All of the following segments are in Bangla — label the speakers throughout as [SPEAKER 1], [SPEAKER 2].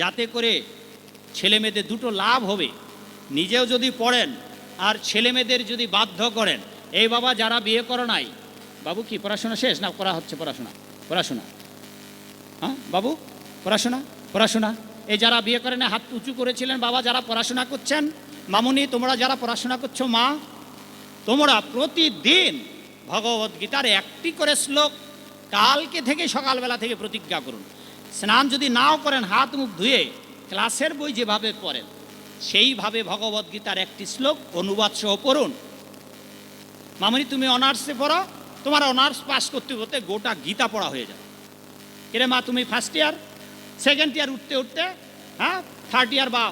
[SPEAKER 1] যাতে করে ছেলে মেয়েদের দুটো লাভ হবে। নিজেও যদি পড়েন আর ছেলে মেয়েদের যদি বাধ্য করেন। এই বাবা যারা বিয়ে করো নাই, বাবু কি পড়াশোনা শেষ? না করা হচ্ছে পড়াশোনা পড়াশোনা। হ্যাঁ বাবু, পড়াশোনা পড়াশোনা। এই যারা বিয়ে করেন হাত উঁচু করেছিলেন বাবা, যারা পড়াশোনা করছেন, মামুনি, তোমরা যারা পড়াশোনা করছ, মা, তোমরা প্রতিদিন ভগবত গীতার একটি করে শ্লোক কালকে থেকে সকালবেলা থেকে প্রতিজ্ঞা করুন। স্নান যদি নাও করেন, হাত মুখ ধুয়ে ক্লাসের বই যেভাবে পড়েন, সেইভাবে ভগবত গীতার একটি শ্লোক অনুবাদ সহ পড়ুন। মামনি, তুমি অনার্সে পড়ো, তোমার অনার্স পাস করতে করতে গোটা গীতা পড়া হয়ে যাবে। কিরে মা, তুমি ফার্স্ট ইয়ার সেকেন্ড ইয়ার উঠতে উঠতে হ্যাঁ থার্ড ইয়ার বা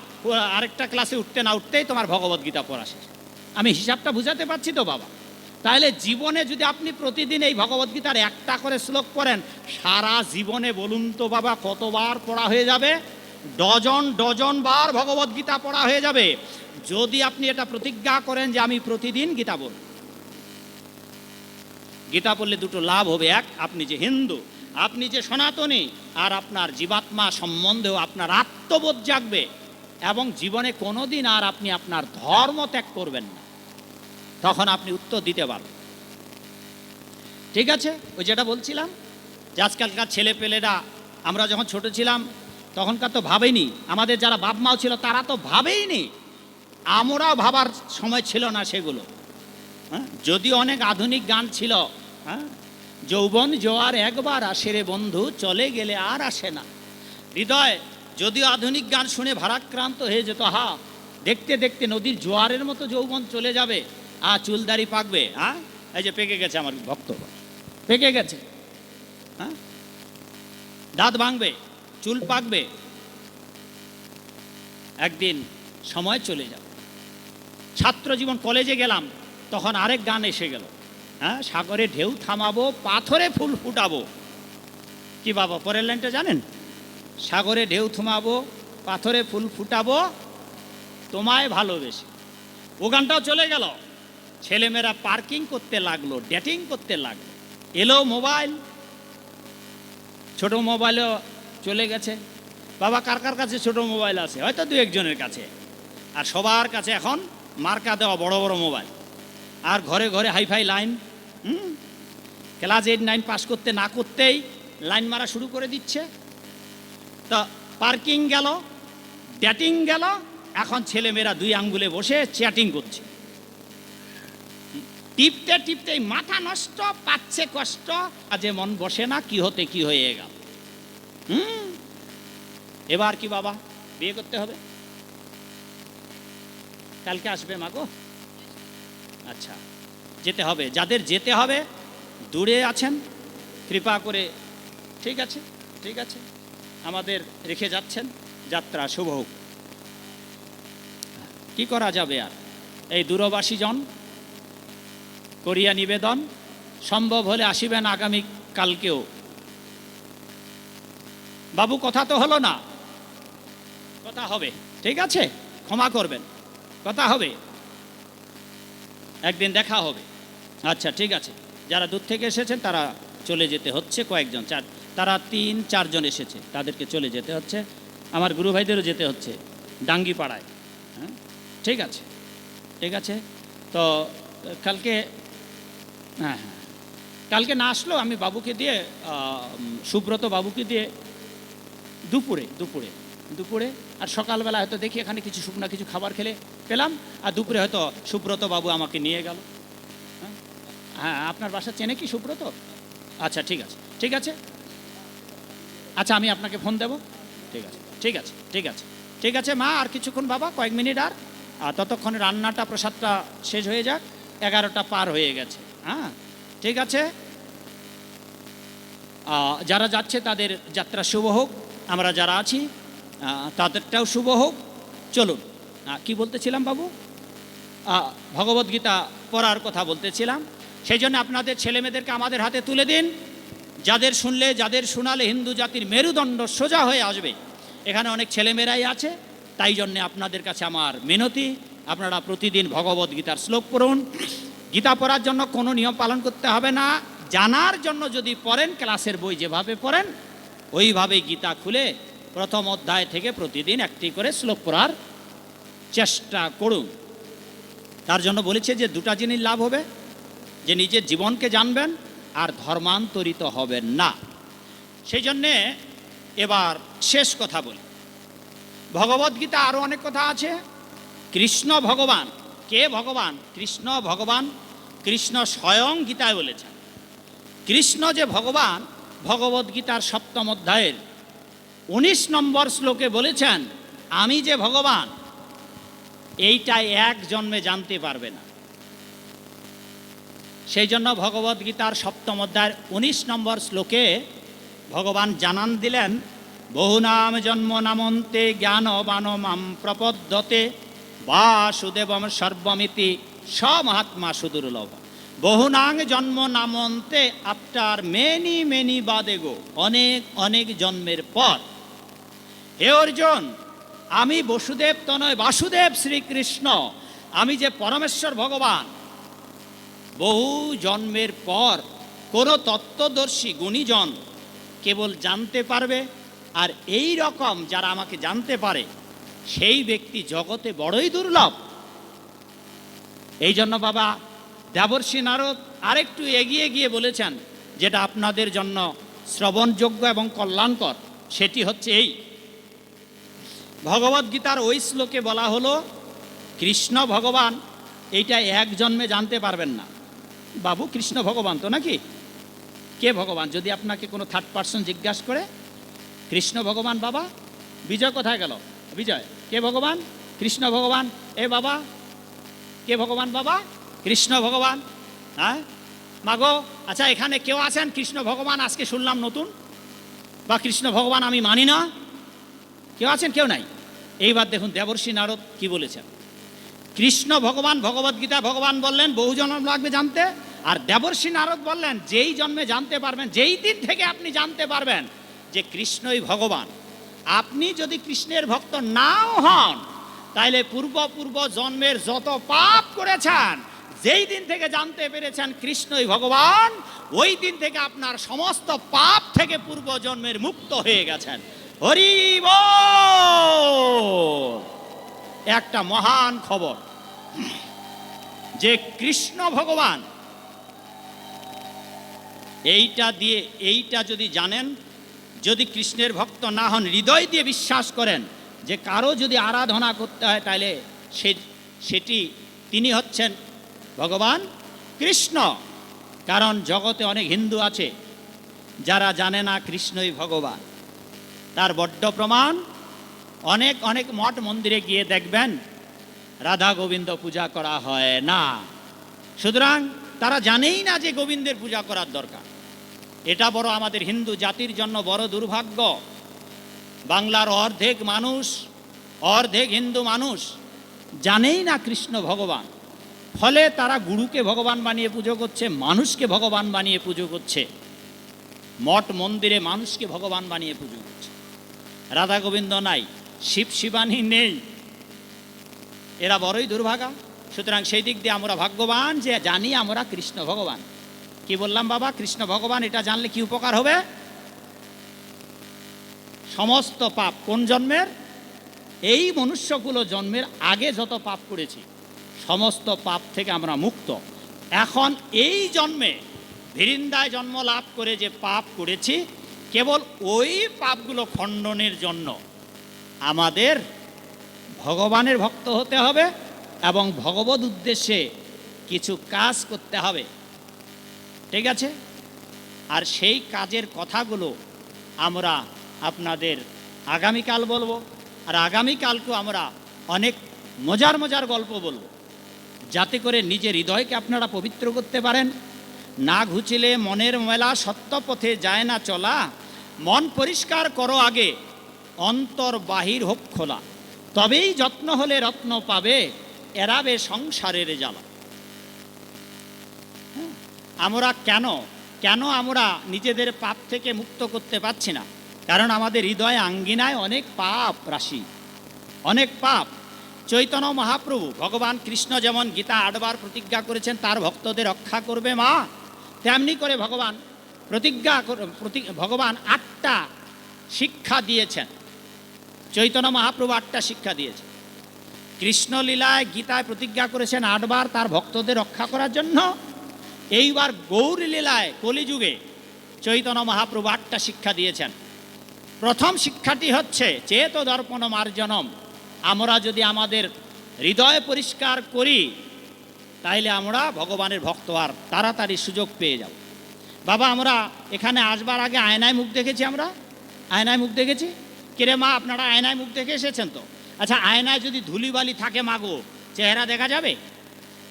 [SPEAKER 1] আরেকটা ক্লাসে উঠতে না উঠতেই তোমার ভগবত গীতা পড়া শেষ। আমি হিসাবটা বুঝাতে পারছি তো, বাবা? তাহলে জীবনে যদি আপনি প্রতিদিন এই ভগবদ্গীতার একটা করে শ্লোক পড়েন, সারা জীবনে বলুন তো বাবা, কতবার পড়া হয়ে যাবে? ডজন ডজন বার ভগবদ্গীতা পড়া হয়ে যাবে। যদি আপনি এটা প্রতিজ্ঞা করেন যে আমি প্রতিদিন গীতা বলব গীতা পড়লে দুটো লাভ হবে। এক, আপনি যে হিন্দু, আপনি যে সনাতনী, আর আপনার জীবাত্মা সম্বন্ধেও আপনার আত্মবোধ জাগবে এবং জীবনে কোনোদিন আর আপনি আপনার ধর্ম ত্যাগ করবেন না। তখন আপনি উত্তর দিতে পারবেন। ঠিক আছে? ওই যেটা বলছিলাম, যে আজকালকার ছেলে পেলেরা আমরা যখন ছোট ছিলাম, তখনকার তো ভাবেনি। আমাদের যারা বাপ মাও ছিল, তারা তো ভাবেইনি। আমরাও ভাবার সময় ছিল না সেগুলো। হ্যাঁ? যদিও অনেক আধুনিক গান ছিল হ্যাঁ? যৌবন জোয়ার একবার আসে রে বন্ধু, চলে গেলে আর আসে না। হৃদয় যদিও আধুনিক গান শুনে ভারাক্রান্ত হয়ে যেত, হা, দেখতে দেখতে নদীর জোয়ারের মতো যৌবন চলে যাবে। আ চুলদারি পাকবে হ্যাঁ এই যে পেকে গেছে আমার ভক্ত। পেকে গেছে। হ্যাঁ দাঁত ভাঙবে চুল পাকবে। একদিন সময় চলে যাবে। ছাত্র জীবন কলেজে গেলাম তখন আরেক গান এসে গেল। হ্যাঁ সাগরে ঢেউ থামাবো পাথরে ফুল ফুটাবো। কি বাবা পরের লাইনটা জানেন? সাগরে ঢেউ থামাবো পাথরে ফুল ফুটাবো তোমায় ভালোবেসে। ও গানটাও চলে গেল। ছেলেমেয়েরা পার্কিং করতে লাগল ডেটিং করতে লাগল। এলো মোবাইল, ছোট মোবাইলও চলে গেছে। বাবা, কার কার কাছে ছোট মোবাইল আছে? হয়তো দু একজনের কাছে। আর সবার কাছে এখন মার্কা দেওয়া বড় বড় মোবাইল। আর ঘরে ঘরে হাইফাই লাইন, হুম? ক্লাস এইট, নাইন পাস করতে না করতেই লাইন মারা শুরু করে দিচ্ছে। তা পার্কিং গেল ড্যাটিং গেল, এখন ছেলেমেয়েরা দুই আঙ্গুলে বসে চ্যাটিং করছে। টিপতে টিপতে মাথা নষ্ট, পাচ্ছে কষ্ট আজে মন বসে না, কি হতে কি হয়ে গেল? হুম? এবার কি বাবা, বিয়ে করতে হবে? কালকে আসবে মাগো আচ্ছা যেতে হবে। যাদের যেতে হবে, দূরে আছেন, কৃপা করে, ঠিক আছে ঠিক আছে, আমাদের রেখে যাচ্ছেন, যাত্রা শুভ হোক। কি করা যাবে আর? এই দূরবাসী জন করিয়া নিবেদন, সম্ভব হলে আসিবেন আগামী কালকেও। বাবু, কথা তো হলো না। কথা হবে, ঠিক আছে? ক্ষমা করবেন। কথা হবে। একদিন দেখা হবে। আচ্ছা ঠিক আছে। যারা দূর থেকে এসেছেন, তারা চলে যেতে হচ্ছে কয়েকজন। চার, তারা তিন, চারজন এসেছে। তাদেরকে চলে যেতে হচ্ছে। আমার গুরু ভাইদেরও যেতে হচ্ছে ডাঙ্গি পাড়ায় হ্যাঁ? ঠিক আছে। ঠিক আছে? তো, কালকে হ্যাঁ হ্যাঁ। কালকে না আসলেও আমি বাবুকে দিয়ে সুব্রত বাবুকে দিয়ে দুপুরে দুপুরে দুপুরে আর সকালবেলা হয়তো দেখি এখানে কিছু শুকনা কিছু খাবার খেলে পেলাম আর দুপুরে হয়তো সুব্রত বাবু আমাকে নিয়ে গেল। হ্যাঁ? হ্যাঁ আপনার বাসা চেনে কি সুব্রত? আচ্ছা ঠিক আছে ঠিক আছে। আচ্ছা আমি আপনাকে ফোন দেব। ঠিক আছে ঠিক আছে ঠিক আছে ঠিক আছে মা, আর কিছুক্ষণ বাবা, কয়েক মিনিট আর। আর ততক্ষণে রান্নাটা, প্রসাদটা শেষ হয়ে যাক। এগারোটা পার হয়ে গেছে। হ্যাঁ ঠিক আছে? যারা যাচ্ছে তাদের যাত্রা শুভ হোক, আমরা যারা আছি তাদেরটাও শুভ হোক। চলুন কি বলতেছিলাম বাবু? ভগবদ্গীতা পড়ার কথা বলতেছিলাম। সেই জন্য আপনাদের ছেলেমেয়েদেরকে আমাদের হাতে তুলে দিন। যাদের শুনলে, যাদের শোনালে হিন্দু জাতির মেরুদণ্ড সোজা হয়ে আসবে, এখানে অনেক ছেলেমেয়েরাই আছে, তাই জন্যে আপনাদের কাছে আমার মিনতি। আপনারা প্রতিদিন ভগবদ্গীতার শ্লোক পড়ুন। গীতা পড়ার জন্য কোনো নিয়ম পালন করতে হবে না। জানার জন্য যদি পড়েন, ক্লাসের বই যেভাবে পড়েন ওইভাবে গীতা খুলে প্রথম অধ্যায় থেকে প্রতিদিন একটি করে শ্লোক পড়ার চেষ্টা করুন। তার জন্য বলেছে যে দুটা জিনিস লাভ হবে, যে নিজের জীবনকে জানবেন আর ধর্মান্তরিত হবেন না। সেই জন্যে এবার শেষ কথা বলি। ভগবদ্গীতা আরও অনেক কথা আছে। কৃষ্ণ ভগবান, কে ভগবান? কৃষ্ণ ভগবান কৃষ্ণ স্বয়ং গীতায় বলেছেন। কৃষ্ণ যে ভগবান ভগবদ্গীতার সপ্তম অধ্যায়ের উনিশ নম্বর শ্লোকে বলেছেন, আমি যে ভগবান এইটা এক জন্মে জানতে পারবে না। সেই জন্য ভগবদ্গীতার সপ্তম অধ্যায়ের উনিশ নম্বর শ্লোকে ভগবান জানান দিলেন, বহু নাম জন্ম নামন্তে জ্ঞান বান মাম প্রপদ্যতে, বাসুদেবম সর্বমিতি সমহাত্মা সুদুর্লভ বহুনাং জন্ম নামন্তে আফটার মেনি মেনি বাদে গো, অনেক অনেক জন্মের পর। হে অর্জুন, আমি বসুদেব তনয়, বাসুদেব শ্রীকৃষ্ণ, আমি যে পরমেশ্বর ভগবান। বহু জন্মের পর কোনো তত্ত্বদর্শী গুণীজন কেবল জানতে পারবে, আর এই রকম যারা আমাকে জানতে পারে, সেই ব্যক্তি জগতে বড়ই দুর্লভ। এই জন্য বাবা, দেবর্ষী নারদ আরেকটু এগিয়ে গিয়ে বলেছেন যেটা আপনাদের জন্য শ্রবণযোগ্য এবং কল্যাণকর, সেটি হচ্ছে এই। ভগবদ্গীতার ওই শ্লোকে বলা হলো, কৃষ্ণ ভগবান, এইটা এক জন্মে জানতে পারবেন না। বাবু, কৃষ্ণ ভগবান তো নাকি? কে ভগবান? যদি আপনাকে কোনো থার্ড পার্সন জিজ্ঞাসা করে, কৃষ্ণ ভগবান বাবা? বিজয় কোথায় গেল? বিজয়। কে ভগবান? কৃষ্ণ ভগবান। এ বাবা কে ভগবান বাবা? কৃষ্ণ ভগবান। হ্যাঁ? মাগো আচ্ছা এখানে কেউ আছেন? কৃষ্ণ ভগবান, আজকে শুনলাম নতুন। বা কৃষ্ণ ভগবান আমি মানি না। কেউ আছেন? কেউ নাই? এইবার দেখুন, দেবর্ষী নারদ কি বলেছেন। কৃষ্ণ ভগবান, ভগবদ্গীতা ভগবান বললেন, বহু জন্ম লাগবে জানতে। আর দেবর্ষী নারদ বললেন, যেই জন্মে জানতে পারবেন, যেই দিন থেকে আপনি জানতে পারবেন যে কৃষ্ণই ভগবান। আপনি যদি কৃষ্ণের ভক্ত নাও হন তাইলে পূর্ব পূর্ব জন্মের যত পাপ করেছেন, যেই দিন থেকে জানতে পেরেছেন কৃষ্ণই ভগবান, ওই দিন থেকে আপনার সমস্ত পাপ থেকে পূর্ব জন্মের মুক্ত হয়ে গেছেন হরি বল! একটা মহান খবর যে কৃষ্ণ ভগবান, এইটা দিয়ে, এইটা যদি জানেন, যদি কৃষ্ণের ভক্ত না হন, হৃদয় দিয়ে বিশ্বাস করেন যে কারও যদি আরাধনা করতে হয় তাহলে সে, সেটি তিনি হচ্ছেন ভগবান কৃষ্ণ। কারণ জগতে অনেক হিন্দু আছে, যারা জানে না কৃষ্ণই ভগবান। তার বড্ড প্রমাণ, অনেক অনেক মঠ মন্দিরে গিয়ে দেখবেন, রাধা গোবিন্দ পূজা করা হয় না। সুতরাং তারা জানেই না যে গোবিন্দের পূজা করার দরকার। এটা বড় আমাদের হিন্দু জাতির জন্য বড় দুর্ভাগ্য। বাংলার অর্ধেক মানুষ, অর্ধেক হিন্দু মানুষ জানেই না কৃষ্ণ ভগবান। ফলে তারা গুরুকে ভগবান বানিয়ে পুজো করছে, মানুষকে ভগবান বানিয়ে পুজো করছে। মঠ মন্দিরে মানুষকে ভগবান বানিয়ে পুজো করছে। রাধা গোবিন্দ নাই, শিব শিবানী নেই। এরা বড়ই দুর্ভাগা। সুতরাং সেই দিক দিয়ে আমরা ভাগ্যবান যে জানি আমরা কৃষ্ণ ভগবান। কি বললাম বাবা? কৃষ্ণ ভগবান, এটা জানলে কি উপকার হবে? সমস্ত পাপ। কোন জন্মের? এই মনুষ্যকুলো জন্মের আগে যত পাপ করেছি, সমস্ত পাপ থেকে আমরা মুক্ত। এখন এই জন্মে ভিরিন্দায় জন্ম লাভ করে যে পাপ করেছি, কেবল ওই পাপগুলো খণ্ডনের জন্য আমাদের ভগবানের ভক্ত হতে হবে এবং ভগবত উদ্দেশ্যে কিছু কাজ করতে হবে। ঠিক আছে? আর সেই কাজের কথাগুলো আমরা আপনাদের আগামীকাল বলব আর আগামীকালকেও আমরা অনেক মজার মজার গল্প বলব। যাতে করে নিজের হৃদয়কে আপনারা পবিত্র করতে পারেন। না ঘুচিলে মনের মেলা সত্য পথে যায় না চলা। মন পরিষ্কার করো আগে অন্তর বাহির হোক খোলা। তবেই যত্ন হলে রত্ন পাবে এরাবে সংসারের জ্বালা। হ্যাঁ, আমরা কেন কেন আমরা নিজেদের পাপ থেকে মুক্ত করতে পারছি না? কারণ আমাদের হৃদয় আঙ্গিনায় অনেক পাপ রাশি, অনেক পাপ। চৈতন্য মহাপ্রভু, ভগবান কৃষ্ণ যেমন গীতা আটবার প্রতিজ্ঞা করেছেন, তার ভক্তদের রক্ষা করবে মা। তেমনি করে ভগবান প্রতিজ্ঞা ভগবান আটটা শিক্ষা দিয়েছেন। চৈতন্য মহাপ্রভু আটটা শিক্ষা দিয়েছে কৃষ্ণলীলায় গীতায় প্রতিজ্ঞা করেছেন আটবার তার ভক্তদের রক্ষা করার জন্য। এইবার গৌর লীলায় কলিযুগে চৈতন্য মহাপ্রভু আটটা শিক্ষা দিয়েছেন। প্রথম শিক্ষাটি হচ্ছে চেত দর্পণ মার্জনম আমরা যদি আমাদের হৃদয় পরিষ্কার করি, তাইলে আমরা ভগবানের ভক্ত আর তাড়াতাড়ি সুযোগ পেয়ে যাব। বাবা, আমরা এখানে আসবার আগে আয়নায় মুখ দেখেছি আমরা? আয়নায় মুখ দেখেছি? কিরে মা, আপনারা আয়নায় মুখ দেখে এসেছেন তো? আচ্ছা আয়নায় যদি ধুলিবালি থাকে মাগো চেহারা দেখা যাবে?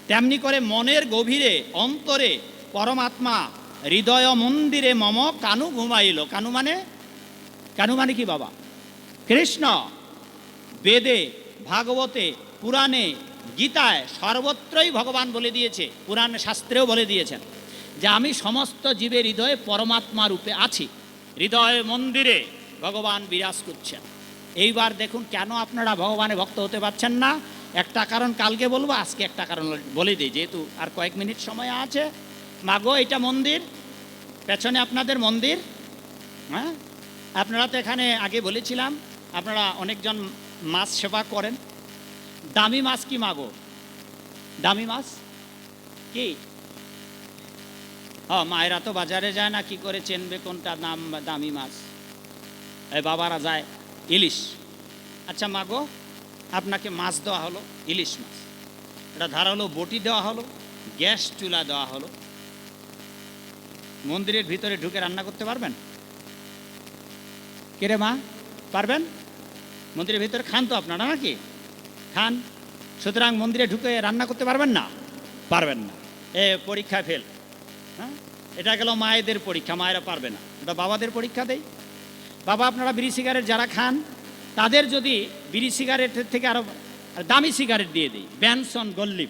[SPEAKER 1] তেমনি করে মনের গভীরে, অন্তরে পরমাত্মা হৃদয় মন্দিরে মম কানু ঘুমাইল। কানু মানে কানু মানে কি বাবা? কৃষ্ণ বেদে, ভাগবতে, পুরাণে, গীতায় সর্বত্রই ভগবান বলে দিয়েছে, পুরাণ শাস্ত্রেও বলে দিয়েছেন যে আমি সমস্ত জীবের হৃদয়ে পরমাত্মা রূপে আছি। হৃদয় মন্দিরে ভগবান বিরাজ করছেন। এইবার দেখুন কেন আপনারা ভগবানের ভক্ত হতে পারছেন না? একটা কারণ কালকে বলব, আজকে একটা কারণ বলে দিই, যেহেতু আর কয়েক মিনিট সময় আছে। মাগো, এটা মন্দির, পেছনে আপনাদের মন্দির হ্যাঁ? আপনারা তো এখানে আগে বলেছিলাম, আপনারা অনেকজন মাছ সেবা করেন। দামি মাছ কি মাগো? দামি মাছ? কি? ও, মায়েরা তো বাজারে যায় না, কি করে চেনবে কোনটা দাম দামি মাছ? এই বাবারা যায়, ইলিশ। আচ্ছা মাগো, আপনাকে মাছ দেওয়া হলো, ইলিশ মাছ। এটা ধারালো বটি দেওয়া হলো, গ্যাস চুলা দেওয়া হলো। মন্দিরের ভিতরে ঢুকে রান্না করতে পারবেন? কেরে মা? পারবেন? মন্দিরের ভিতরে খান তো আপনারা নাকি? খান। সুতরাং মন্দিরে ঢুকে রান্না করতে পারবেন না? পারবেন না। এ পরীক্ষায় ফেল। হ্যাঁ? এটা গেল মায়েদের পরীক্ষা, মায়েরা পারবে না। এটা বাবাদের পরীক্ষা দেই। বাবা, আপনারা বিড়ি সিগারেট যারা খান, তাদের যদি বিড়ি সিগারেটের থেকে আরও দামি সিগারেট দিয়ে দিই। ব্যানসন গল্লিপ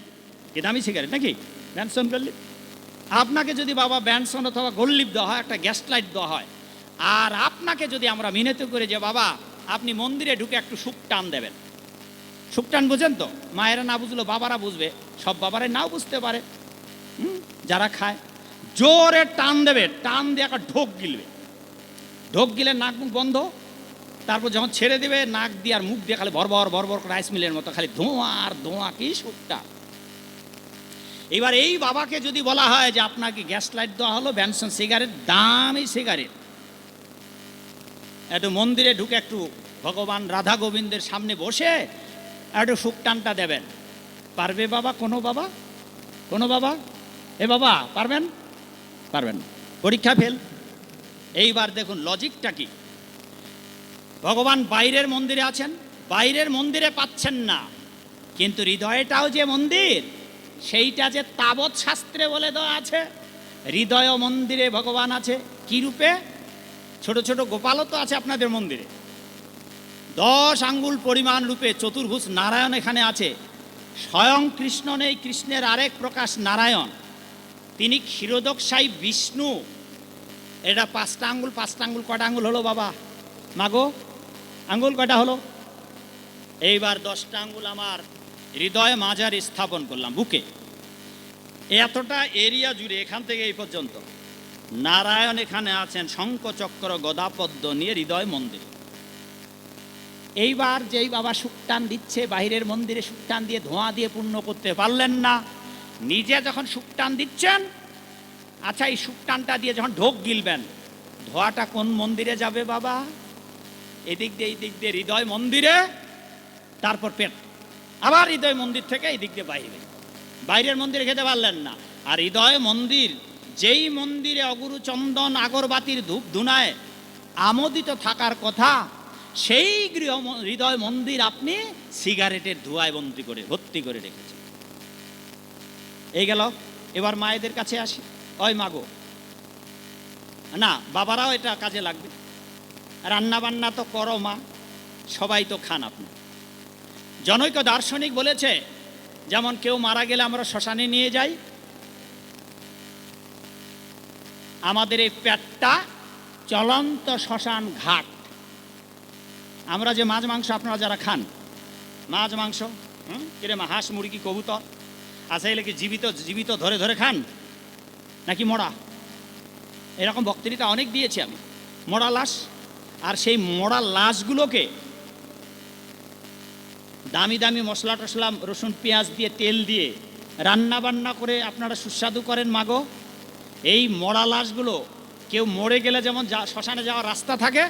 [SPEAKER 1] কি দামি সিগারেট নাকি? ব্যানসন গল্লিপ আপনাকে যদি বাবা ব্যানসন অথবা গল্লিপ দেওয়া হয়, একটা গ্যাস লাইট দেওয়া হয় আর আপনাকে যদি আমরা মিনত করে যে, বাবা, আপনি মন্দিরে ঢুকে একটু সুখ টান দেবেন। সুখ টান বুঝেন তো? মায়েরা না বুঝলো, বাবারা বুঝবে। সব বাবারাই নাও বুঝতে পারে। যারা খায়, জোরে টান দেবে। টান দিয়ে একটা ঢোক গিলবে। ঢোক গিলে নাক মুখ বন্ধ। তারপর যখন ছেড়ে দেবে, নাক দিয়ে আর মুখ দিয়ে খালি ভরভর ভরভর করে রাইস মিলের মতো খালি ধোঁয়া আর ধোঁয়া, কি সুখটা। এবার এই বাবাকে যদি বলা হয় যে আপনাকে গ্যাস লাইট দেওয়া হলো? Benson cigarette? দামি সিগারেট। একটু মন্দিরে ঢুকে একটু ভগবান রাধা গোবিন্দের সামনে বসে একটু টানটা দেবেন। পারবে বাবা? কোনো বাবা? কোনো বাবা? এ বাবা, পারবেন? পারবেন। পরীক্ষা ফেল। এইবার দেখুন লজিকটা কি। ভগবান বাইরের মন্দিরে আছেন, বাইরের মন্দিরে পাচ্ছেন না। কিন্তু হৃদয়টাও যে মন্দির, সেইটা যে তাবৎ শাস্ত্রে বলে দেওয়া আছে, হৃদয় মন্দিরে ভগবান আছে, কি রূপে? ছোট ছোট গোপালও তো আছে আপনাদের মন্দিরে। দশ আঙ্গুল পরিমাণ রূপে চতুর্ভুজ নারায়ণ এখানে আছে। স্বয়ং কৃষ্ণ নেই, কৃষ্ণের আরেক প্রকাশ নারায়ণ। তিনি ক্ষীরোদকসাই বিষ্ণু। এটা পাঁচটা আঙ্গুল পাঁচটা আঙ্গুল, কটা আঙ্গুল হলো বাবা? মাগো, আঙ্গুল কটা হলো? এইবার দশটা আঙ্গুল আমার হৃদয় মাজার স্থাপন করলাম, বুকে। এতটা এরিয়া জুড়ে এখান থেকে এই পর্যন্ত। নারায়ণ এখানে আছেন শঙ্কচক্র গদাপদ্ম নিয়ে হৃদয় মন্দিরে। এইবার যেই বাবা সুকটান দিচ্ছে, বাহিরের মন্দিরে সুকটান দিয়ে ধোঁয়া দিয়ে পূর্ণ করতে পারলেন না। নিজে যখন সুকটান দিচ্ছেন আচ্ছা এই সুকটানটা দিয়ে যখন ঢোক গিলবেন, ধোঁয়াটা কোন মন্দিরে যাবে বাবা? এদিক দিয়ে এই দিক দিয়ে হৃদয় মন্দিরে, তারপর পেট। আবার হৃদয় মন্দির থেকে এই দিক দিয়ে বাইরে। বাইরের মন্দিরে খেতে পারলেন না। আর হৃদয় মন্দির যেই মন্দিরে অগুরু চন্দন আগরবাতির ধূপ ধুনায় আমোদিত থাকার কথা, সেই গৃহ হৃদয় মন্দির আপনি সিগারেটের ধোঁয়ায় বন্দি করে, ভর্তি করে রেখেছেন। এই গেল, এবার মায়েদের কাছে আসি। ওই মাগো না, বাবারাও এটা কাজে লাগবে। রান্না বান্না তো করো মা, সবাই তো খান আপনি। জনৈক দার্শনিক বলেছে, যেমন কেউ মারা গেলে আমরা শ্মশানে নিয়ে যাই আমাদের এই পেটটা চলন্ত শ্মশান ঘাট। আমরা যে মাছ মাংস আপনারা যারা খান, মাছ মাংস, হুম? কিরে হাঁস, মুরগি, কবুতর আচ্ছা এগুলো কি জীবিত জীবিত ধরে ধরে খান? নাকি মরা? এরকম বক্তৃতা অনেক দিয়েছি আমি। মরা লাশ, আর সেই মরা লাশগুলোকে দামি দামি মশলা টশলা রসুন, পেঁয়াজ দিয়ে, তেল দিয়ে রান্না বান্না করে আপনারা সুস্বাদু করেন মাগো এই মরা লাশগুলো কেউ মরে গেলে যেমন যা শ্মশানে যাওয়ার রাস্তা থাকে,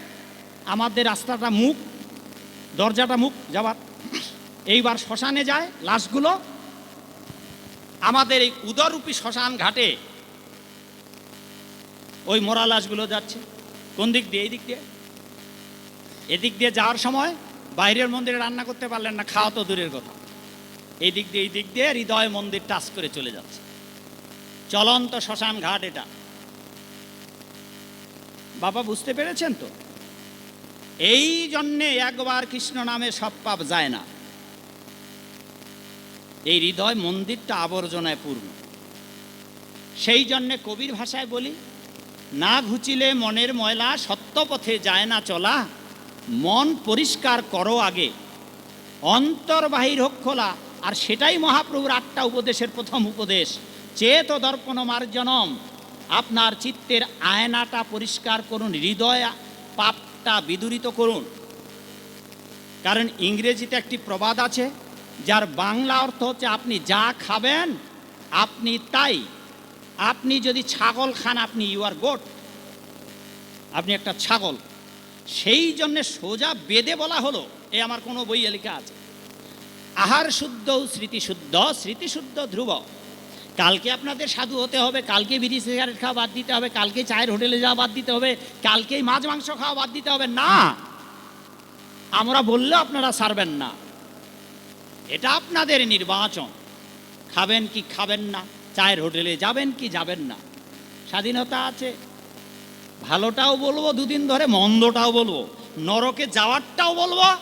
[SPEAKER 1] আমাদের রাস্তাটা মুখ, দরজাটা মুখ যাওয়ার এইবার শ্মশানে যায় লাশগুলো। আমাদের এই উদরূপী শ্মশান ঘাটে ওই মরা লাশগুলো যাচ্ছে। কোন দিক দিয়ে? এই দিক দিয়ে। এদিক দিয়ে যাওয়ার সময় বাইরের মন্দিরে রান্না করতে পারলেন না, খাওয়া তো দূরের কথা। এই দিক দিয়ে, এই দিক দিয়ে হৃদয় মন্দির টাচ করে চলে যাচ্ছে। চলন্ত শ্মশান ঘাট এটা। বাবা, বুঝতে পেরেছেন তো? এই জন্যে একবার কৃষ্ণ নামে সব পাপ যায় না। এই হৃদয় মন্দিরটা আবর্জনায় পূর্ণ। সেই জন্যে কবির ভাষায় বলি, না ঘুচিলে মনের ময়লা সত্য পথে যায় না চলা, মন পরিষ্কার করো আগে অন্তর বাহির হোক খোলা, আর সেটাই মহাপ্রভুর আটটা উপদেশের প্রথম উপদেশ। চেত দর্পণ মার্জনম আপনার চিত্তের আয়নাটা পরিষ্কার করুন হৃদয় পাপটা বিদূরিত করুন কারণ ইংরেজিতে একটি প্রবাদ আছে যার বাংলা অর্থ হচ্ছে আপনি যা খাবেন আপনি তাই আপনি যদি ছাগল খান আপনি ইউ আর গোট আপনি একটা ছাগল সেই জন্যে সোজা বেদে বলা হলো, এ আমার কোনো বইয়ে লেখা আছে। আহার শুদ্ধ স্মৃতিশুদ্ধ স্মৃতিশুদ্ধ ধ্রুব। কালকে আপনাদের সাধু হতে হবে, কালকে বিড়ি, সিগারেট খাওয়া বাদ দিতে হবে, কালকে চায়ের হোটেলে যাওয়া বাদ দিতে হবে, কালকেই মাছ, মাংস খাওয়া বাদ দিতে হবে। না! আমরা বললেও আপনারা সারবেন না। এটা আপনাদের নির্বাচন। খাবেন কি খাবেন না, চায়ের হোটেলে যাবেন কি যাবেন না। স্বাধীনতা আছে। ভালোটাও বলব, দুদিন ধরে মন্দটাও বলব, নরকে যাওয়ারটাও বলব,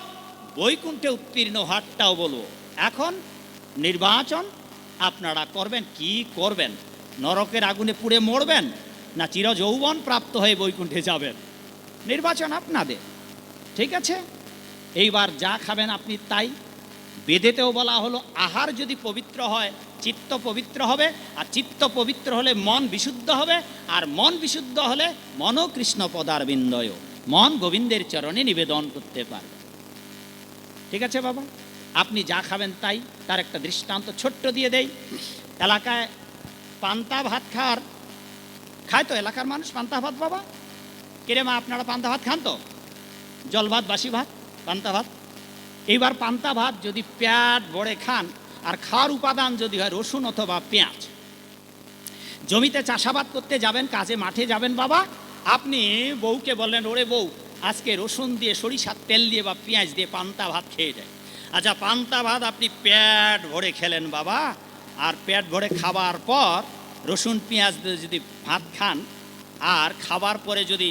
[SPEAKER 1] বৈকুণ্ঠে উত্তীর্ণ হাটটাও বলব। এখন নির্বাচন আপনারা করবেন, কি করবেন? নরকের আগুনে পুড়ে মরবেন, না চির যৌবন প্রাপ্ত হয়ে বৈকুণ্ঠে যাবেন? নির্বাচন আপনাদের, ঠিক আছে? এইবার যা খাবেন আপনি তাই। বেদেতেও বলা হলো, আহার যদি পবিত্র হয়, চিত্ত পবিত্র হবে, আর চিত্ত পবিত্র হলে মন বিশুদ্ধ হবে, আর মন বিশুদ্ধ হলে মনও কৃষ্ণ পদার বিন্দয় মন গোবিন্দের চরণে নিবেদন করতে পারবে। ঠিক আছে বাবা? আপনি যা খাবেন তাই, তার একটা দৃষ্টান্ত ছোট্ট দিয়ে দেই। এলাকায় পান্তা ভাত খাওয়ার, খায় তো এলাকার মানুষ পান্তা ভাত, বাবা? কিরে মা, আপনারা পান্তা ভাত খান তো? জল ভাত, বাসি ভাত, পান্তা ভাত। এইবার পান্তা ভাত যদি প্যাট বড়ে খান, আর খাওয়ার উপাদান যদি হয় রসুন অথবা পেঁয়াজ। জমিতে চাষাবাদ করতে যাবেন, কাজে মাঠে যাবেন, বাবা? আপনি বউকে বললেন, ওরে বউ, আজকে রসুন দিয়ে সরিষার তেল দিয়ে বা পেঁয়াজ দিয়ে পান্তা ভাত খেয়ে যায় আচ্ছা পান্তা ভাত আপনি পেট ভরে খেলেন বাবা। আর পেট ভরে খাবার পর রসুন, পেঁয়াজ যদি ভাত খান, আর খাবার পরে যদি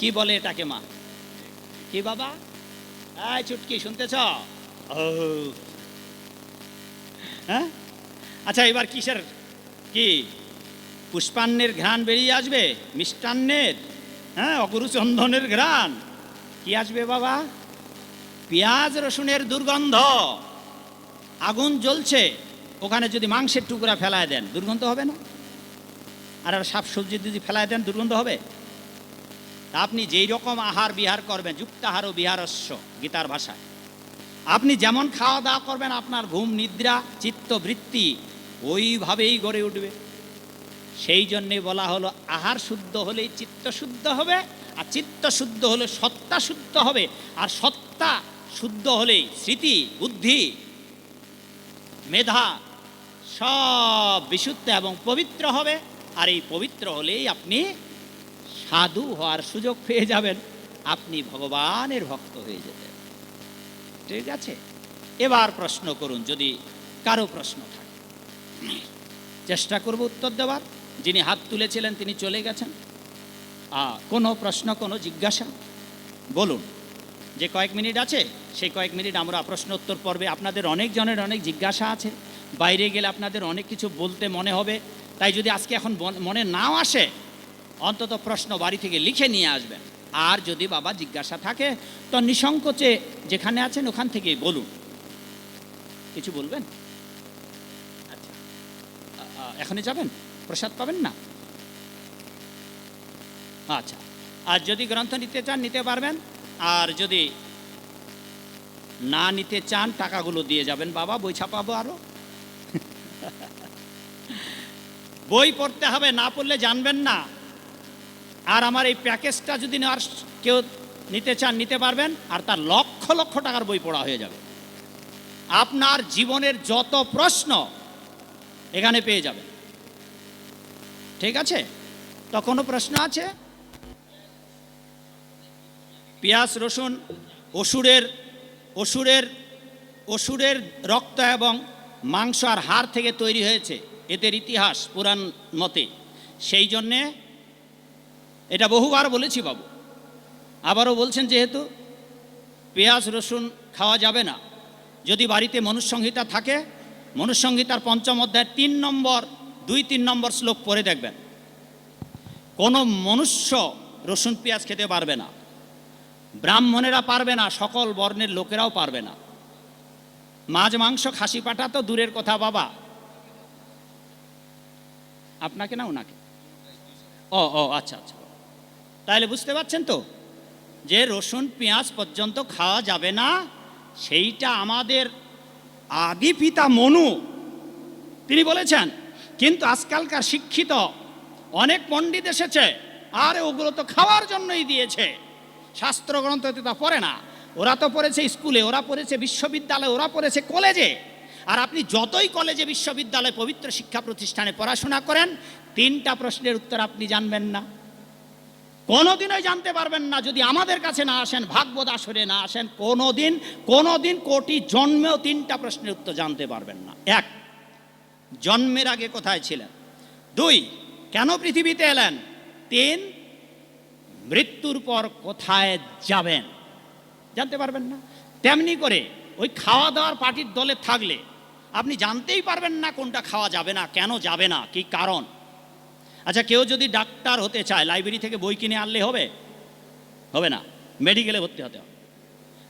[SPEAKER 1] কি বলে এটাকে মা? কি বাবা? এই চুটকি, শুনতেছ? হ্যাঁ? আচ্ছা এবার কিসের? কি? পুষ্পান্নের ঘ্রাণ বেরিয়ে আসবে? মিষ্টান্নের? হ্যাঁ অগুরু চন্দনের ঘ্রাণ? কি আসবে বাবা? পেঁয়াজ, রসুনের দুর্গন্ধ। আগুন জ্বলছে। ওখানে যদি মাংসের টুকরা ফেলায় দেন, দুর্গন্ধ হবে না? আর আর শাক সবজি যদি ফেলায় দেন, দুর্গন্ধ হবে? আপনি যেই রকম আহার বিহার করবেন, যুক্তাহার ও বিহারস্য গীতার ভাষায়। আপনি যেমন খাওয়া দাওয়া করবেন, আপনার ঘুম, নিদ্রা, চিত্ত, বৃত্তি ওইভাবেই গড়ে উঠবে। সেই জন্যে বলা হলো, আহার শুদ্ধ হলেই চিত্ত শুদ্ধ হবে। আর চিত্ত শুদ্ধ হলে সত্তা শুদ্ধ হবে, আর সত্তা শুদ্ধ হলেই স্মৃতি, বুদ্ধি, মেধা সব বিশুদ্ধ এবং পবিত্র হবে। আর এই পবিত্র হলেই আপনি সাধু হওয়ার সুযোগ পেয়ে যাবেন। আপনি ভগবানের ভক্ত হয়ে যেতেন। ঠিক আছে? এবার প্রশ্ন করুন, যদি কারও প্রশ্ন থাকে। চেষ্টা করব উত্তর দেওয়ার। যিনি হাত তুলেছিলেন তিনি চলে গেছেন। কোনো প্রশ্ন, কোনো জিজ্ঞাসা? বলুন। যে কয়েক মিনিট আছে, সেই কয়েক মিনিট আমরা প্রশ্ন উত্তর পর্বে আপনাদের অনেক জনের অনেক জিজ্ঞাসা আছে। বাইরে গেলে আপনাদের অনেক কিছু বলতে মনে হবে। তাই যদি আজকে এখন মনে নাও আসে, অন্তত প্রশ্ন বাড়ি থেকে লিখে নিয়ে আসবেন। আর যদি বাবা জিজ্ঞাসা থাকে, তো নিঃসংকোচে যেখানে আছেন ওখান থেকেই বলুন। কিছু বলবেন? আচ্ছা। এখনই যাবেন? প্রসাদ পাবেন না? আচ্ছা। আর যদি গ্রন্থ নিতে চান, নিতে পারবেন। আর যদি না নিতে চান, টাকাগুলো দিয়ে যাবেন। বাবা, বই ছাপাবো আরও। বই পড়তে হবে, না পড়লে জানবেন না। আর আমার এই প্যাকেজটা যদি নেওয়ার কেউ নিতে চান, নিতে পারবেন। আর তার লক্ষ লক্ষ টাকার বই পড়া হয়ে যাবে। আপনার জীবনের যত প্রশ্ন এখানে পেয়ে যাবেন। ঠিক আছে? তো কোনো প্রশ্ন আছে? পেঁয়াজ, রসুন, অসুরের অসুরের অসুরের রক্ত এবং মাংস আর হাড় থেকে তৈরি হয়েছে। এদের ইতিহাস পুরাণ মতে। সেই জন্যে এটা বহুবার বলেছি বাবু। আবারও বলছেন যেহেতু পেঁয়াজ, রসুন খাওয়া যাবে না। যদি বাড়িতে মনুসংহিতা থাকে, মনুসংহিতার পঞ্চম অধ্যায়ের তিন নম্বর, দুই তিন নম্বর শ্লোক পড়ে দেখবেন। কোনো মনুষ্য রসুন, পেঁয়াজ খেতে পারবে না। ব্রাহ্মণেরা পারবে না, সকল বর্ণের লোকেরাও পারবে না। মাছ, মাংস, খাসি পাটা তো দূরের কথা, বাবা। আপনাকে না ওনাকে? ও ও আচ্ছা আচ্ছা। তাহলে বুঝতে পারছেন তো? যে রসুন, পেঁয়াজ পর্যন্ত খাওয়া যাবে না, সেইটা আমাদের আদি পিতা মনু। তিনি বলেছেন, কিন্তু আজকালকার শিক্ষিত অনেক পণ্ডিত এসেছে, আর ওগুলো তো খাওয়ার জন্যই দিয়েছে। শাস্ত্রগ্রন্থতে তা পড়ে না। ওরা তো পড়েছে স্কুলে, ওরা পড়েছে বিশ্ববিদ্যালয়ে, ওরা পড়েছে কলেজে। আর আপনি যতই কলেজে, বিশ্ববিদ্যালয়ে পবিত্র শিক্ষা প্রতিষ্ঠানে পড়াশোনা করেন, তিনটা প্রশ্নের উত্তর আপনি জানবেন না। কোনোদিনই জানতে পারবেন না যদি আমাদের কাছে না আসেন, ভাগবত আসরে না আসেন, কোনোদিন কোনোদিন কোটি জন্মেও তিনটা প্রশ্নের উত্তর জানতে পারবেন না। এক, জন্মের আগে কোথায় ছিলেন? দুই, কেন পৃথিবীতে এলেন? তিন মৃত্যুর পর কোথায় যাবেন? জানতে পারবেন না? তেমনি করে ওই খাওয়া দাওয়ার পার্টির দলে থাকলে আপনি জানতেই পারবেন না কোনটা খাওয়া যাবে না, কেন যাবে না, কি কারণ? আচ্ছা কেউ যদি ডাক্তার হতে চায়, লাইব্রেরি থেকে বই কিনে আনলে হবে? হবে না। মেডিকেলে ভর্তি হতে হবে।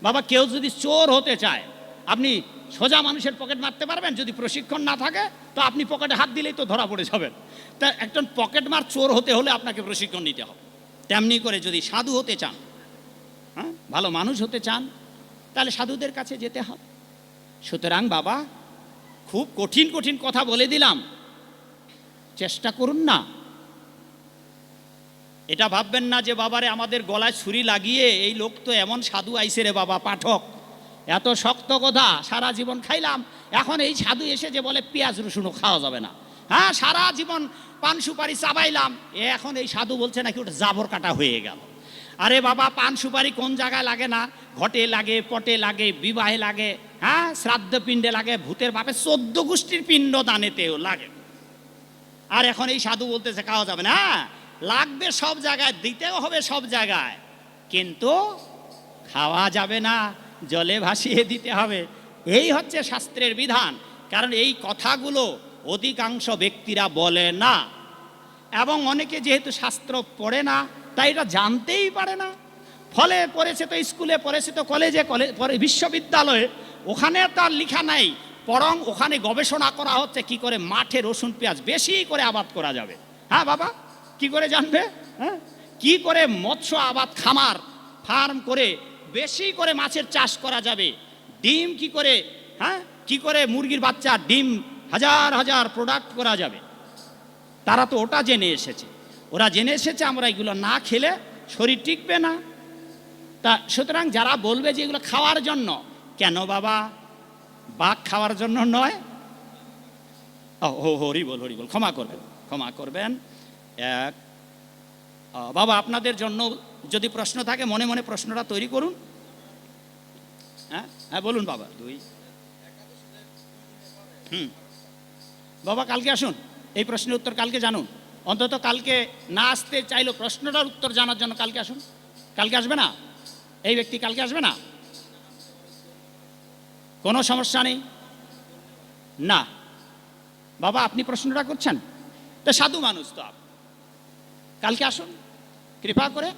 [SPEAKER 1] বাবা, কেউ যদি চোর হতে চায়, আপনি সোজা মানুষের পকেট মারতে পারবেন? যদি প্রশিক্ষণ না থাকে, তো আপনি পকেটে হাত দিলেই তো ধরা পড়ে যাবেন। তা একজন পকেট মার চোর হতে হলে আপনাকে প্রশিক্ষণ নিতে হবে। তেমনি করে যদি সাধু হতে চান হ্যাঁ ভালো মানুষ হতে চান, তাহলে সাধুদের কাছে যেতে হবে। সুতরাং বাবা, খুব কঠিন কঠিন কথা বলে দিলাম। চেষ্টা করুন না। এটা ভাববেন না যে বাবারে আমাদের গলায় ছুরি লাগিয়ে এই লোক তো এমন সাধু আইসে রে বাবা, পাঠক। এত শক্ত কথা, সারা জীবন খাইলাম। এখন এই সাধু এসে যে বলে, পেঁয়াজ, রসুনও খাওয়া যাবে না। হ্যাঁ সারা জীবন পান সুপারি চাবাইলাম। এখন এই সাধু বলছে নাকি ওটা জাবর কাটা হয়ে গেল। আরে বাবা পান সুপারি কোন জায়গায় লাগে না? ঘটে লাগে পটে লাগে বিবাহে লাগে হ্যাঁ? শ্রাদ্ধ পিণ্ডে লাগে ভূতের বাপে চোদ্দ গোষ্ঠীর পিণ্ড দানেতেও লাগে। আর এখন এই সাধু বলতেছে খাওয়া যাবে না? হ্যাঁ, লাগবে সব জায়গায় দিতেও হবে সব জায়গায়। কিন্তু খাওয়া যাবে না জলে ভাসিয়ে দিতে হবে। এই হচ্ছে শাস্ত্রের বিধান। কারণ এই কথাগুলো অধিকাংশ ব্যক্তিরা বলে না। এবং অনেকে যেহেতু শাস্ত্র পড়ে না, তাই এটা জানতেই পারে না। ফলে পড়েছে তো স্কুলে, পড়েছে তো কলেজে কলেজ বিশ্ববিদ্যালয়ে। ওখানে তার লেখা নাই, বরং ওখানে গবেষণা করা হচ্ছে কি করে মাঠে রসুন পেঁয়াজ বেশি করে আবাদ করা যাবে। হ্যাঁ বাবা, কি করে জানবে? হ্যাঁ? কি করে মৎস্য আবাদ খামার ফার্ম করে বেশি করে মাছের চাষ করা যাবে? ডিম কি করে হ্যাঁ? কি করে মুরগির বাচ্চা ডিম হাজার হাজার প্রোডাক্ট করা যাবে। তারা তো ওটা জেনে এসেছে। ওরা জেনে এসেছে আমরা এগুলো না খেলে শরীর টিকবে না। তা সুতরাং যারা বলবে যে এগুলো খাওয়ার জন্য, কেন বাবা? বাঘ খাওয়ার জন্য নয়। ও হরি বল হরি বল, ক্ষমা করবেন ক্ষমা করবেন। এক বাবা, আপনাদের জন্য যদি প্রশ্ন থাকে, মনে মনে প্রশ্নটা তৈরি করুন। হ্যাঁ হ্যাঁ বলুন বাবা। দুই। হুম। বাবা, কালকে আসুন। এই প্রশ্নের উত্তর কালকে জানুন। অন্তত কালকে না আসতে চাইলেও প্রশ্নটার উত্তর জানার জন্য কালকে আসুন। কালকে আসবে না? এই ব্যক্তি কালকে আসবে না? কোনো সমস্যা নেই? না। বাবা, আপনি প্রশ্নটা করছেন? তো সাধু মানুষ তো আপ। কালকে আসুন। কৃপা করে